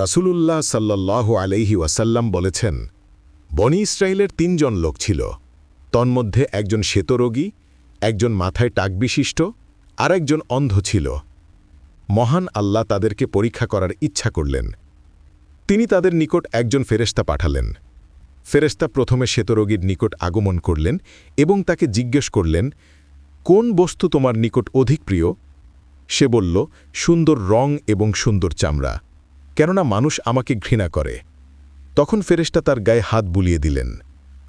রাসূলুল্লাহ সাল্লাহ আলাইহি ওয়াসাল্লাম বলেছেন, বনি ইসরায়েলের তিনজন লোক ছিল। তন্মধ্যে একজন শ্বেতরোগী একজন মাথায় টাক বিশিষ্ট আর একজন অন্ধ ছিল। মহান আল্লাহ তাদেরকে পরীক্ষা করার ইচ্ছা করলেন। তিনি তাদের নিকট একজন ফেরেস্তা পাঠালেন। ফেরেস্তা প্রথমে শ্বেতরোগীর নিকট আগমন করলেন এবং তাকে জিজ্ঞেস করলেন, কোন বস্তু তোমার নিকট অধিক প্রিয়? সে বলল, সুন্দর রং এবং সুন্দর চামড়া। কেননা মানুষ আমাকে ঘৃণা করে। তখন ফেরেস্তা তার গায়ে হাত বুলিয়ে দিলেন।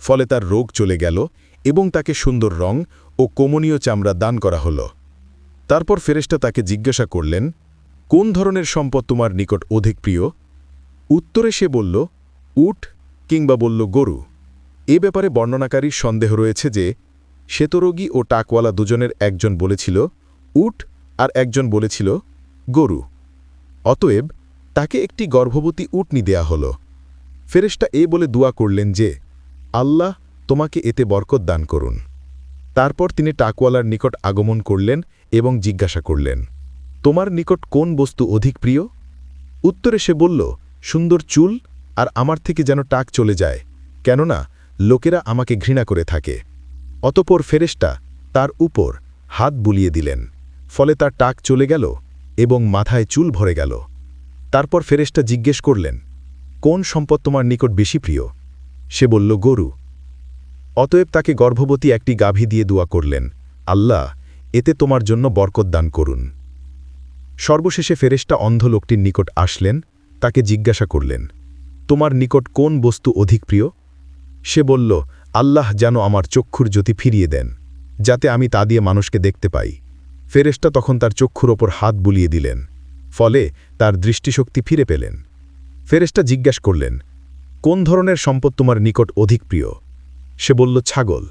ফলে তার রোগ চলে গেল এবং তাকে সুন্দর রং ও কোমনীয় চামড়া দান করা হল। তারপর ফেরেস্তা তাকে জিজ্ঞাসা করলেন, কোন ধরনের সম্পদ তোমার নিকট অধিক প্রিয়? উত্তরে সে বলল, উট কিংবা বলল গরু। এ ব্যাপারে বর্ণনাকারীর সন্দেহ রয়েছে যে, শ্বেতরোগী ও টাকওয়ালা দুজনের একজন বলেছিল, উট, আর একজন বলেছিল, গরু। অতএব তাকে একটি গর্ভবতী উটনি দেয়া হল। ফেরেশতা এ বলে দোয়া করলেন যে, আল্লাহ তোমাকে এতে বরকত দান করুন। তারপর তিনি টাকওয়ালার নিকট আগমন করলেন এবং জিজ্ঞাসা করলেন, তোমার নিকট কোন বস্তু অধিক প্রিয়? উত্তরে সে বলল, সুন্দর চুল আর আমার থেকে যেন টাক চলে যায়, কেননা লোকেরা আমাকে ঘৃণা করে থাকে। অতপর ফেরেশতা তার উপর হাত বুলিয়ে দিলেন, ফলে তার টাক চলে গেল এবং মাথায় চুল ভরে গেল। তারপর ফেরেশতা জিজ্ঞেস করলেন, কোন সম্পদ তোমার নিকট বেশি প্রিয়? সে বলল, গরু। অতএব তাকে গর্ভবতী একটি গাভী দিয়ে দোয়া করলেন, আল্লাহ, এতে তোমার জন্য বরকত দান করুন। সর্বশেষে ফেরেশতা অন্ধ লোকটির নিকট আসলেন, তাকে জিজ্ঞাসা করলেন, তোমার নিকট কোন বস্তু অধিক প্রিয়? সে বলল, আল্লাহ যেন আমার চক্ষুর জ্যোতি ফিরিয়ে দেন, যাতে আমি তা দিয়ে মানুষকে দেখতে পাই। ফেরেশতা তখন তার চক্ষুর ওপর হাত বুলিয়ে দিলেন, ফলে তার দৃষ্টিশক্তি ফিরে পেলেন। ফেরেশতা জিজ্ঞাস করলেন, কোন ধরনের সম্পদ তোমার নিকট অধিক প্রিয়? সে বলল, ছাগল।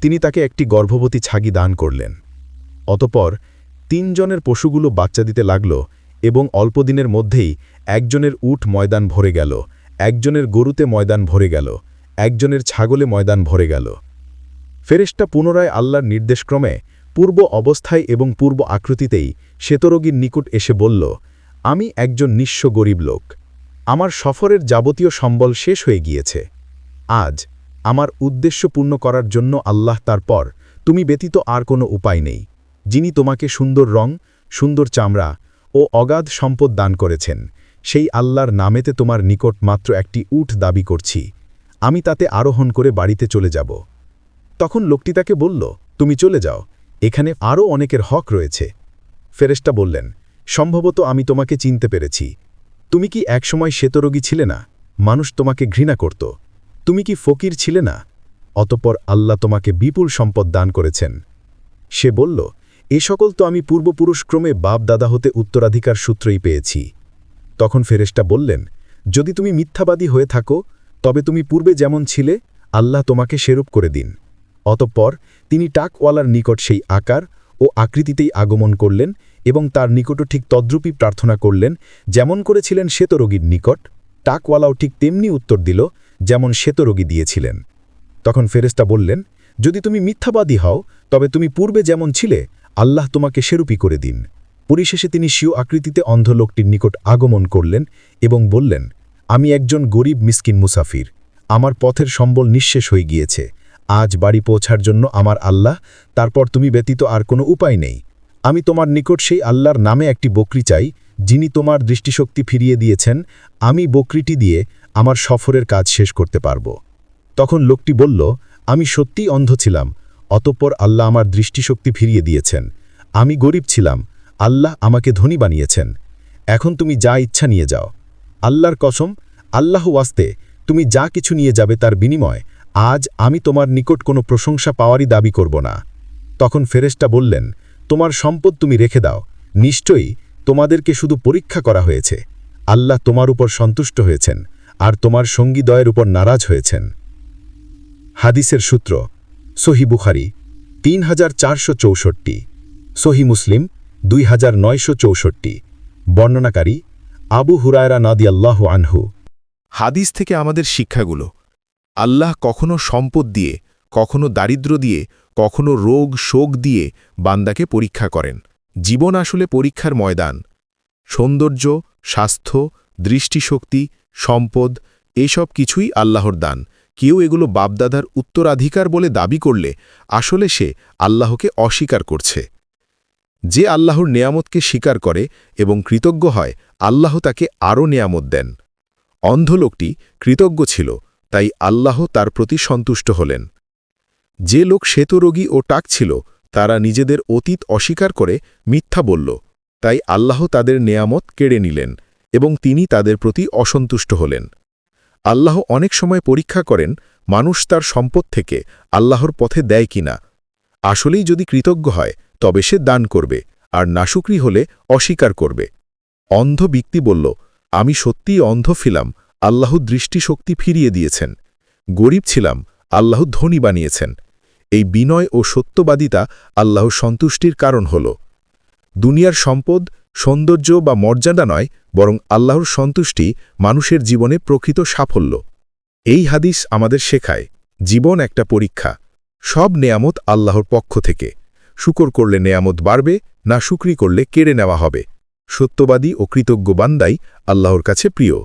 তিনি তাকে একটি গর্ভবতী ছাগি দান করলেন। অতপর তিনজনের পশুগুলো বাচ্চা দিতে লাগল এবং অল্পদিনের মধ্যেই একজনের উট ময়দান ভরে গেল, একজনের গরুতে ময়দান ভরে গেল, একজনের ছাগলে ময়দান ভরে গেল। ফেরেশটা পুনরায় আল্লাহর নির্দেশক্রমে পূর্ব অবস্থায় এবং পূর্ব আকৃতিতেই শ্বেতরোগীর নিকট এসে বলল আমি একজন নিঃস্ব গরিব লোক। আমার সফরের যাবতীয় সম্বল শেষ হয়ে গিয়েছে। আজ আমার উদ্দেশ্য পূর্ণ করার জন্য আল্লাহ তারপর তুমি ব্যতীত আর কোনো উপায় নেই। যিনি তোমাকে সুন্দর রং, সুন্দর চামড়া ও অগাধ সম্পদ দান করেছেন, সেই আল্লাহর নামেতে তোমার নিকট মাত্র একটি উট দাবি করছি। আমি তাতে আরোহণ করে বাড়িতে চলে যাব। তখন লোকটি তাকে বলল, তুমি চলে যাও। এখানে আরও অনেকের হক রয়েছে। ফেরেশতা বললেন সম্ভবত আমি তোমাকে চিনতে পেরেছি। তুমি কি একসময় শ্বেতরোগী ছিলে না? মানুষ তোমাকে ঘৃণা করত। তুমি কি ফকির ছিলে না? অতপর আল্লাহ তোমাকে বিপুল সম্পদ দান করেছেন। সে বলল, এ সকল তো আমি পূর্বপুরুষক্রমে বাপ দাদা হতে উত্তরাধিকার সূত্রই পেয়েছি। তখন ফেরেশটা বললেন, যদি তুমি মিথ্যাবাদী হয়ে থাকো, তবে তুমি পূর্বে যেমন ছিলে, আল্লাহ তোমাকে সেরূপ করে দিন। অতঃপর তিনি টাকওয়ালার নিকট সেই আকার ও আকৃতিতেই আগমন করলেন এবং তার নিকটও ঠিক তদ্রূপই প্রার্থনা করলেন, যেমন করেছিলেন শ্বেতরোগীর নিকট, টাকওয়ালাও ঠিক তেমনি উত্তর দিল, যেমন শ্বেতরোগী দিয়েছিলেন। তখন ফেরেস্তা বললেন, যদি তুমি মিথ্যাবাদী হও, তবে তুমি পূর্বে যেমন ছিলে, আল্লাহ তোমাকে সেরূপী করে দিন। পরিশেষে তিনি স্বীয় আকৃতিতে অন্ধ লোকটির নিকট আগমন করলেন এবং বললেন, আমি একজন গরিব মিসকিন মুসাফির, আমার পথের সম্বল নিঃশেষ হয়ে গিয়েছে আজ বাড়ি পৌঁছার জন্য আমার আল্লাহ, তারপর তুমি ব্যতীত আর কোনো উপায় নেই। আমি তোমার নিকট সেই আল্লাহর নামে একটি বকরি চাই, যিনি তোমার দৃষ্টিশক্তি ফিরিয়ে দিয়েছেন। আমি বকরিটি দিয়ে আমার সফরের কাজ শেষ করতে পারব। তখন লোকটি বলল, আমি সত্যিই অন্ধ ছিলাম, অতঃপর আল্লাহ আমার দৃষ্টিশক্তি ফিরিয়ে দিয়েছেন। আমি গরিব ছিলাম, আল্লাহ আমাকে ধনী বানিয়েছেন। এখন তুমি যা ইচ্ছা নিয়ে যাও। আল্লাহর কসম আল্লাহ ওয়াস্তে, তুমি যা কিছু নিয়ে যাবে তার বিনিময় আজ আমি তোমার নিকট কোনো প্রশংসা পাওয়ারই দাবি করব না। তখন ফেরেশটা বললেন, তোমার সম্পদ তুমি রেখে দাও। নিশ্চয়ই তোমাদেরকে শুধু পরীক্ষা করা হয়েছে। আল্লাহ তোমার উপর সন্তুষ্ট হয়েছেন আর তোমার সঙ্গীদয়ের উপর নারাজ হয়েছেন। হাদিসের সূত্র, সহি বুখারি, তিন হাজার চারশো চৌষট্টি, সহি মুসলিম, দুই হাজার নয়শো চৌষট্টি, বর্ণনাকারী আবু হুরায়রা নাদিয়াল্লাহ আনহু। হাদিস থেকে আমাদের শিক্ষাগুলো। আল্লাহ কখনো সম্পদ দিয়ে, কখনো দারিদ্র দিয়ে, কখনো রোগ শোক দিয়ে বান্দাকে পরীক্ষা করেন। জীবন আসলে পরীক্ষার ময়দান। সৌন্দর্য, স্বাস্থ্য, দৃষ্টিশক্তি, সম্পদ, এসব কিছুই আল্লাহর দান। কেউ এগুলো বাপদাদার উত্তরাধিকার বলে দাবি করলে আসলে সে আল্লাহকে অস্বীকার করছে। যে আল্লাহর নেয়ামতকে স্বীকার করে এবং কৃতজ্ঞ হয়, আল্লাহ তাকে আরও নেয়ামত দেন। অন্ধ লোকটি কৃতজ্ঞ ছিল তাই আল্লাহ তার প্রতি সন্তুষ্ট হলেন। যে লোক শ্বেতরোগী ও টাক ছিল, তারা নিজেদের অতীত অস্বীকার করে মিথ্যা বলল। তাই আল্লাহ তাদের নেয়ামত কেড়ে নিলেন এবং তিনি তাদের প্রতি অসন্তুষ্ট হলেন। আল্লাহ অনেক সময় পরীক্ষা করেন, মানুষ তার সম্পদ থেকে আল্লাহর পথে দেয় কিনা। আসলেই যদি কৃতজ্ঞ হয়, তবে সে দান করবে, আর নাশুকরি হলে অস্বীকার করবে। অন্ধ ব্যক্তি বলল, আমি সত্যিই অন্ধ ছিলাম আল্লাহ দৃষ্টিশক্তি ফিরিয়ে দিয়েছেন। গরিব ছিলাম, আল্লাহ ধনী বানিয়েছেন। এই বিনয় ও সত্যবাদিতা আল্লাহ সন্তুষ্টির কারণ হল। দুনিয়ার সম্পদ, সৌন্দর্য বা মর্যাদা নয়, বরং আল্লাহর সন্তুষ্টি মানুষের জীবনে প্রকৃত সাফল্য। এই হাদিস আমাদের শেখায়, জীবন একটা পরীক্ষা। সব নেয়ামত আল্লাহর পক্ষ থেকে। শুকর করলে নেয়ামত বাড়বে, না শুকরি করলে কেড়ে নেওয়া হবে। সত্যবাদী ও কৃতজ্ঞ বান্দাই আল্লাহর কাছে প্রিয়।